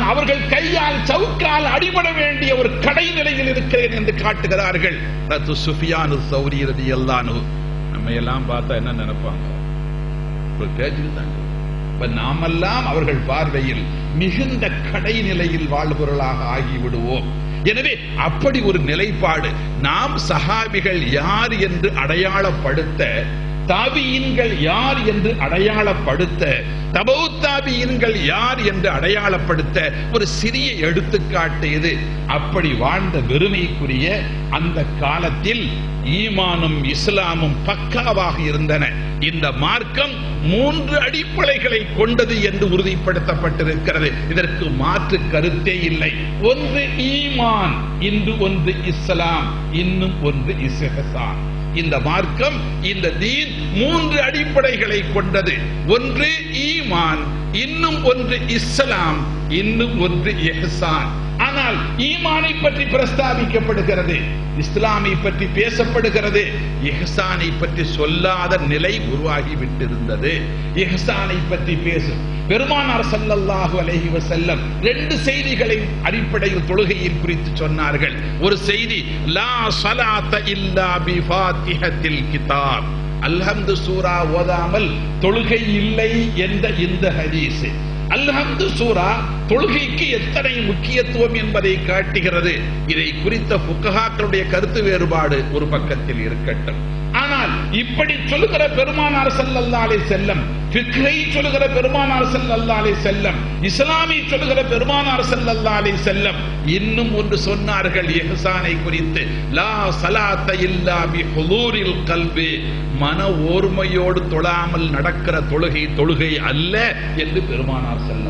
நான் அவர்கள் கையால் சவுக்கால் அடிபட வேண்டிய ஒரு கடை நிலையில் இருக்கிறேன் என்று காட்டுகிறார்கள். ரத்து சுஃபியானு சௌரி ரதி எல்லானு நம்ம எல்லாம் பார்த்தா என்ன நினைப்பாங்க? ஒரு பேஜில் தாங்க இப்ப நாமெல்லாம் அவர்கள் பார்வையில் மிகுந்த கடை நிலையில் வாழ்பவர்களாக ஆகிவிடுவோம். எனவே அப்படி ஒரு நிலைப்பாடு நாம் சஹாபிகள் யார் என்று அடையாளப்படுத்த தாபியின்கள் யார் என்று அடையாளப்படுத்த தபோ தாபியின்கள் யார் என்று அடையாளப்படுத்த ஒரு சிறிய எடுத்துக்காட்டு இது அப்படி வாழ்ந்த வெறுமைக்குரிய அந்த காலத்தில் ஈமானும் இஸ்லாமும் பக்காவாக இருந்தன. இந்த மார்க்கம் மூன்று அடிப்படைகளை கொண்டது என்று உறுதிப்படுத்தப்பட்டிருக்கிறது. இதற்கு மாற்று கருத்தே இல்லை. ஒன்று ஈமான் இன்று ஒன்று இஸ்லாம் இன்னும் ஒன்று இஸ்ஹசான். இந்த மார்க்கம் இந்த தீன் மூன்று அடிப்படைகளை கொண்டது. ஒன்று ஈமான் இன்னும் ஒன்று இஸ்லாம் இன்னும் ஒன்று எஹசான். ஆனால் ஈமானை பற்றி பிரஸ்தாபிக்கப்படுகிறது இஸ்லாமை பற்றி பேசப்படுகிறது இஹ்சானை பற்றி சொல்லாத நிலை உருவாகி விட்டிருந்தது. இஹ்சானை பற்றி பேசும் பெருமானார் சல்லல்லாஹு அலஹி வசல்லம் ரெண்டு செய்திகளை அடிப்படையில் தொழுகையில் குறித்து சொன்னார்கள். ஒரு செய்தி லா சலாத்த இல்லா பி ஃபாத்திஹத்தில் கிதாப். அல்ஹம்து சூரா ஓதாமல் தொழுகை இல்லை என்ற இந்த ஹதீஸ். அல்ஹம்து சூரா தொழுகைக்கு எத்தனை முக்கியத்துவம் என்பதை காட்டுகிறது. இதை குறித்த புக்ககாக்களுடைய கருத்து வேறுபாடு ஒரு பக்கத்தில் இருக்கட்டும். ஆனால் இப்படி சொல்லுகிற பெருமானார் செல்லல்லாலே செல்லம் ஃபிக்ஹை சொல்லுகிற பெருமானார் செல்லல்லாலே செல்லம் இஸ்லாமை சொல்லுகிற பெருமானார் செல்லல்லாலே செல்லம் இன்னும் ஒன்று சொன்னார்கள் எஹசானை குறித்து லா சலாத்த இல்லா பி ஹுலூரில் கல்வி மன ஓர்மையோடு தொழாமல் நடக்கிற தொழுகை தொழுகை அல்ல என்று பெருமானார் செல்லம்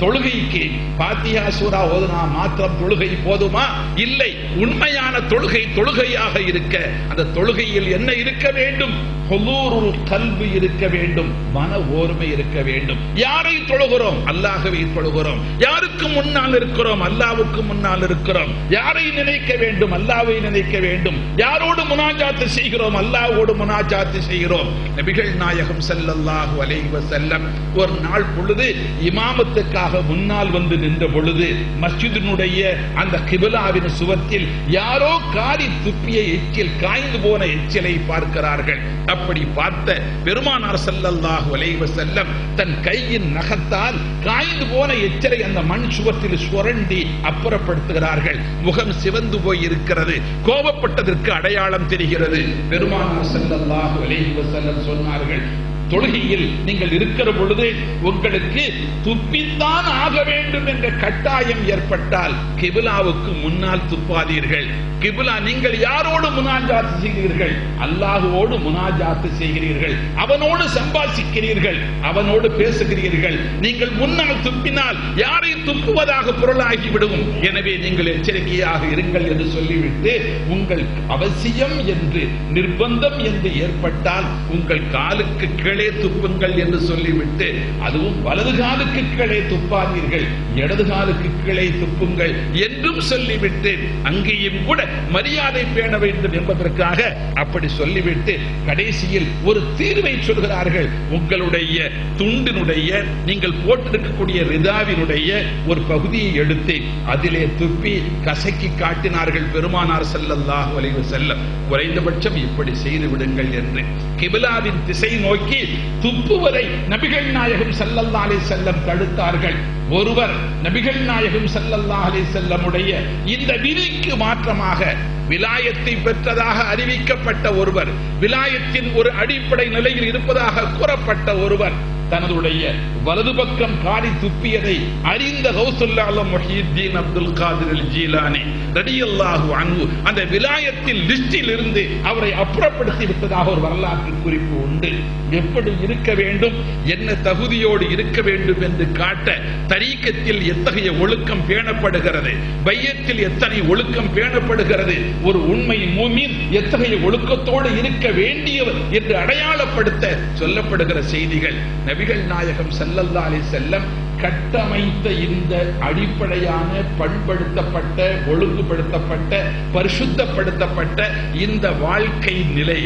தொழுகைக்கு பாத்தியா சூரா ஓதுனா மாத்திரம் தொழுகை போதுமா? இல்லை. உண்மையான தொழுகை தொழுகையாக இருக்க. அந்த தொழுகையில் என்ன இருக்க வேண்டும்? ஹுலூருல் கல்வி இருக்க வேண்டும். மன ஓர்மை இருக்க வேண்டும். யாரை தொழுகிறோம்? அல்லாகவே தொழுகிறோம். யாருக்கு முன்னால் இருக்கிறோம்? அல்லாவுக்கு முன்னால் இருக்கிறோம். யாரை நினைக்க வேண்டும்? அல்லாவை நினைக்க வேண்டும். யாரோடு முனாஜாத்து செய்கிறோம்? அல்லாவோடு முனாஜாத்து செய்கிறோம். நபிகள் நாயகம் செல்லல்லாஹு அலைவ செல்லம் ஒரு நாள் பொழுது இமாமத்துக்காக முன்னால் வந்து நின்ற பொழுது மஸ்ஜிதினுடைய அந்த கிபிலாவின் சுவத்தில் யாரோ காரி துப்பிய எச்சில் காய்ந்து போன எச்சிலை பார்க்கிறார்கள். அப்படி பார்த்த பெருமானார் ஸல்லல்லாஹு வலைவ செல்லம் தன் கையின் நகத்தால் காய்ந்து போன எச்சலை அந்த மண் சுவத்தில் சுரண்டி அப்புறப்படுத்துகிறார்கள். முகம் சிவந்து போய் இருக்கிறது கோபப்பட்டதற்கு அடையாளம் தெரிகிறது. பெருமானார் ஸல்லல்லாஹு வலைவ செல்லம் சொன்னார்கள் தொழுகையில் நீங்கள் இருக்கிற பொழுது உங்களுக்கு துப்பித்தான் ஆக வேண்டும் என்ற கட்டாயம் ஏற்பட்டால் கிபிலாவுக்கு முன்னால் துப்பாதீர்கள். கிபிலா நீங்கள் யாரோடு முனாஜாத்து செய்கிறீர்கள்? அல்லாஹுவோடு முனாஜாத்து செய்கிறீர்கள். அவனோடு சம்பாஷிக்கிறீர்கள் அவனோடு பேசுகிறீர்கள். நீங்கள் முன்னால் துப்பினால் யாரை துப்புவதாக பொருளாகிவிடும். எனவே நீங்கள் எச்சரிக்கையாக இருங்கள் என்று சொல்லிவிட்டு உங்கள் அவசியம் என்று நிர்பந்தம் என்று ஏற்பட்டால் உங்கள் காலுக்கு கீழே துப்புங்கள் என்று சொல்லிவிட்டு அதுவும் வலது காலுக்கு கீழே துப்பாதீர்கள் இடது காலுக்கு கீழே துப்புங்கள் என்றும் சொல்லிவிட்டு அங்கேயும் கூட மரியாதை பேண வேண்டும் என்பதற்காக அப்படி சொல்லிவிட்டு கடைசியில் ஒரு தீர்வை சொல்கிறார்கள். உங்களுடைய துண்டினுடைய நீங்கள் போட்டிருக்கக்கூடிய ரிதாவினுடைய ஒரு பகுதியை எடுத்து அதிலே துப்பி கசக்கி காட்டினார்கள் பெருமானார் ஸல்லல்லாஹு அலைஹி செல்ல குறைந்தபட்சம் இப்படி செய்து விடுங்கள் என்று. கிபிலாவின் திசை நோக்கி துப்புவதை நபிகள் நாயகம் ஸல்லல்லாஹு அலி செல்லம் தடுத்தார்கள். ஒருவர் நபிகள் நாயகம் ஸல்லல்லாஹு அலி செல்லமுடைய இந்த விதிக்கு மாற்றமாக விலாயத்தை பெற்றதாக அறிவிக்கப்பட்ட ஒருவர் விலாயத்தின் ஒரு அடிப்படை நிலையில் இருப்பதாக கூறப்பட்ட ஒருவர் தனதுடைய வலது பக்கம் காரி துப்பியதை அறிந்த கௌசுல்லாலம் மொஹீத்தீன் அப்துல் காதிர் அல் ஜீலானி ரடியல்லாஹு அன்பு அந்த விலாயத்தில் லிஸ்டில் இருந்து அவரை அப்புறப்படுத்தி விட்டதாக ஒரு வரலாற்று குறிப்பு உண்டு. எப்படி இருக்க வேண்டும் என்ன தகுதியோடு இருக்க வேண்டும் என்று காட்ட தரீக்கத்தில் எத்தகைய ஒழுக்கம் பேணப்படுகிறது பையத்தில் எத்தனை ஒழுக்கம் பேணப்படுகிறது ஒரு உண்மை மூமின் எத்தகைய ஒழுக்கத்தோடு இருக்க வேண்டியவர் என்று அடையாளப்படுத்த சொல்லப்படுகிற செய்திகள். நபிகள் நாயகம் செல்லல்லா அலி செல்லம் கட்டமைத்த இந்த அடிப்படையான பண்படுத்தப்பட்ட ஒழுங்குபடுத்தப்பட்ட பரிசுத்தப்படுத்தப்பட்ட இந்த வாழ்க்கை நிலை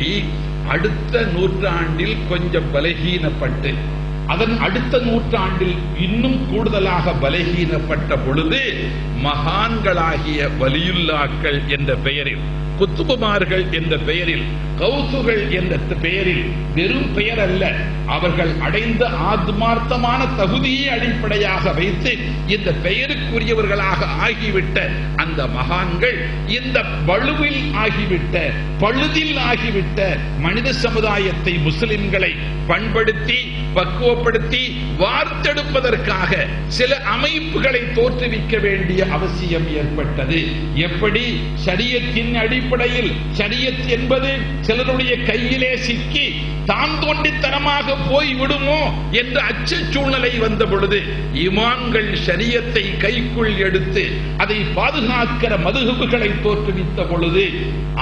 அடுத்த நூற்றாண்டில் கொஞ்சம் பலகீனப்பட்டு அதன் அடுத்த நூற்றாண்டில் இன்னும் கூடுதலாக பலகீனப்பட்ட பொழுது மகான்களாகிய வலியுல்லாக்கள் என்ற பெயரில் குத்துபுமார்கள் என்ற பெயரில் கௌசுகள் என்ற பெயரில் வெறும் பெயர் அல்ல. அவர்கள் அடைந்த ஆத்மார்த்தமான தகுதியை அடிப்படையாக வைத்து இந்த பெயருக்குரியவர்களாக ஆகிவிட்ட அந்த மகான்கள் இந்த வலுவில் ஆகிவிட்ட பழுதில் ஆகிவிட்ட மனித சமுதாயத்தை முஸ்லிம்களை பண்படுத்தி பக்குவப்படுத்தி வார்த்தெடுப்பதற்காக சில அமைப்புகளை தோற்றுவிக்க வேண்டிய அவசியம் ஏற்பட்டது. எப்படி? சரியத்தின் அடிப்படையில் சரியத் என்பது சிலருடைய கையிலே சிக்கி தான் தோண்டித்தனமாக போய் விடுமோ என்ற அச்ச சூழ்நிலை வந்த பொழுது இமான்கள் சரியத்தை கைக்குள் எடுத்து அதை பாதுகாக்கிற மதுகுகளை தோற்றுவித்த பொழுது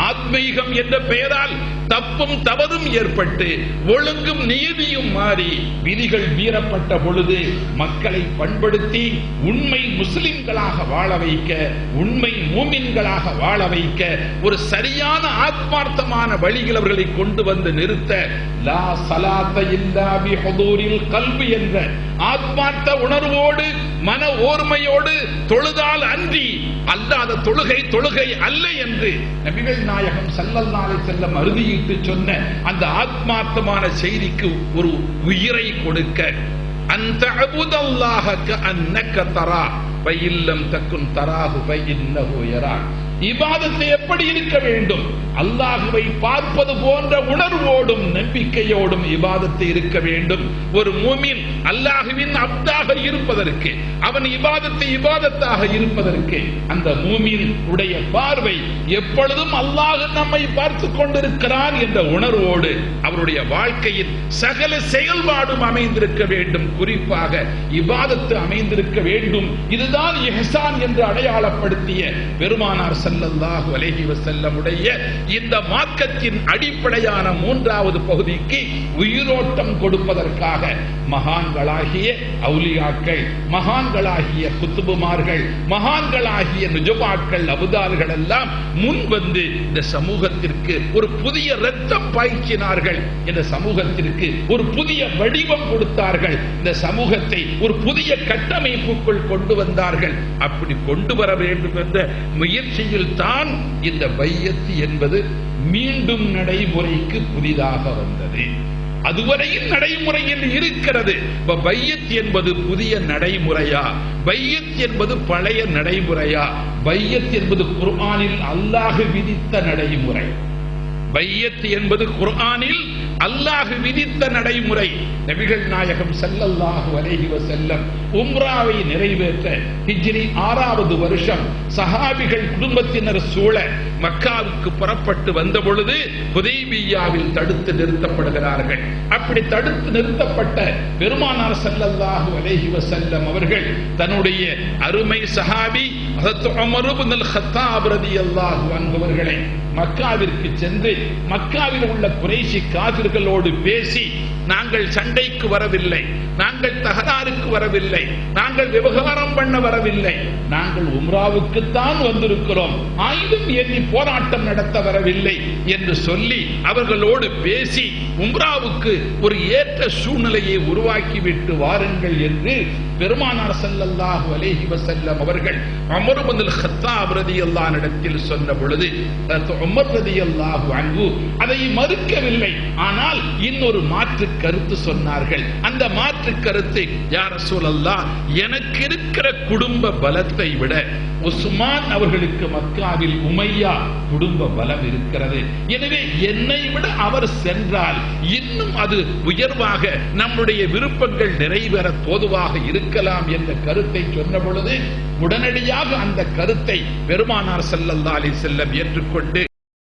ஆத்மீகம் என்ற பெயரால் தப்பும் தவறும் ஏற்பட்டு ஒழுங்கும் நீதியும் மாறி விதிகள் மீறப்பட்ட பொழுது மக்களை பண்படுத்தி உண்மை முஸ்லிம்களாக வாழ வைக்க உண்மை மூமின்களாக வாழ வைக்க ஒரு சரியான ஆத்மார்த்தமான வழியில் அவர்களை கொண்டு வந்து நிறுத்த லா சலாத்த இல்லாபி ஹதூரில் கல்வி என்ற ஆத்மார்த்த உணர்வோடு மன ஓர்மையோடு தொழுதால் அன்றி அல்லாத தொழுகை தொழுகை அல்ல என்று நபிகள் நாயகம் செல்லல் நாளை செல்ல மறுதியிட்டு சொன்ன அந்த ஆத்மார்த்தமான செய்திக்கு ஒரு உயிரை கொடுக்க. அந்த அபுதல்லாக அன்னக்க தரா பையில்லம் தக்குன் தராகு பை உயரா இபாதத்தை எப்படி இருக்க வேண்டும்? அல்லாஹுவை பார்ப்பது போன்ற உணர்வோடும் நம்பிக்கையோடும் இபாதத்தை இருக்க வேண்டும். ஒரு மூமின் அல்லாஹுவின் அப்தாக இருப்பதற்கு அவன் இபாதத்தை இபாதத்தாக இருப்பதற்கு அந்த மூமின் உடைய பார்வை எப்பொழுதும் அல்லாஹு நம்மை பார்த்து கொண்டிருக்கிறான் என்ற உணர்வோடு அவருடைய வாழ்க்கையின் சகல செயல்பாடும் அமைந்திருக்க வேண்டும். குறிப்பாக இபாதத்து அமைந்திருக்க வேண்டும். இதுதான் எஹசான் என்று அடையாளப்படுத்திய பெருமானார் சல்லல்லாஹு அலைஹி வசல்லமுடைய இந்த மார்க்கத்தின் அடிப்படையான மூன்றாவது பகுதிக்கு உயிரோட்டம் கொடுப்பதற்காக மகான்களாகிய அவுலியாக்கள் மகான்களாகிய குத்துபுமார்கள் மகான்களாகிய நிஜபாக்கள் அபுதார்கள் எல்லாம் முன் வந்து இந்த சமூகத்திற்கு ஒரு புதிய ரத்தம் பாய்ச்சினார்கள். இந்த சமூகத்திற்கு ஒரு புதிய வடிவம் கொடுத்தார்கள். இந்த சமூகத்தை ஒரு புதிய கட்டமைப்புக்குள் கொண்டு வந்தார்கள். அப்படி கொண்டு வர வேண்டும் என்ற முயற்சியில் தான் இந்த பையத்து என்பது மீண்டும் நடைமுறைக்கு புதிதாக வந்தது. அதுவரையில் நடைமுறையில் இருக்கிறது. இப்ப பையத் என்பது புதிய நடைமுறையா? பையத் என்பது பழைய நடைமுறையா? பையத் என்பது குர்ஆனில் அல்லாஹ் விதித்த நடைமுறை. பையத் என்பது குர்ஆனில் அல்லாஹு விதித்த நடைமுறை. நபிகள் நாயகம் செல்லல்லாஹு அலைஹி செல்லம் உம்ராவை நிறைவேற்ற ஹிஜ்ரி ஆறாவது வருஷம் சஹாபிகள் குடும்பத்தினர் சூழ மக்காவுக்கு புறப்பட்டு வந்த பொழுது புதைபியாவில் தடுத்து நிறுத்தப்படுகிறார்கள். அப்படி தடுத்து நிறுத்தப்பட்ட பெருமானார் செல்லல்லாஹு அலைஹி செல்லம் அவர்கள் தன்னுடைய அருமை சஹாபி அவர்களை மக்காவிற்கு சென்று மக்காவில் உள்ள குறைசி குறைஷி காவிர்களோடு பேசி நாங்கள் சண்டைக்கு வரவில்லை நாங்கள் தகராறுக்கு வரவில்லை நாங்கள் விவகாரம் பண்ண வரவில்லை. நாங்கள் உம்ராவுக்குத்தான் வந்திருக்கிறோம் ஆயுதம் ஏந்தி போராட்டம் நடத்த வரவில்லை என்று சொல்லி அவர்களோடு பேசி உம்ராவுக்கு ஒரு ஏற்ற சூழ்நிலையை உருவாக்கிவிட்டு வாருங்கள் என்று பெருமானார் ஸல்லல்லாஹு அலேஹி வசல்லம் அவர்கள் உமர் ஹத்தாப் ரதி அல்லா இடத்தில் சொன்ன பொழுது உமர் ரலியல்லாஹு அன்பு அதை மறுக்கவில்லை. ஆனால் இன்னொரு மாற்று கருத்து சொன்னார்கள். அந்த மாற்று கருத்தை யார் சூழல்லா எனக்கு இருக்கிற குடும்ப பலத்தை விட உஸ்மான் அவர்களுக்கு மக்காவில் உமையா குடும்ப பலம் இருக்கிறது. எனவே என்னை விட அவர் சென்றால் இன்னும் அது உயர்வாக நம்முடைய விருப்பங்கள் நிறைவேற போதுவாக இருக்கலாம் என்ற கருத்தை சொன்ன பொழுது உடனடியாக அந்த கருத்தை பெருமானார் ஸல்லல்லாஹு அலைஹி ஏற்றுக்கொண்டு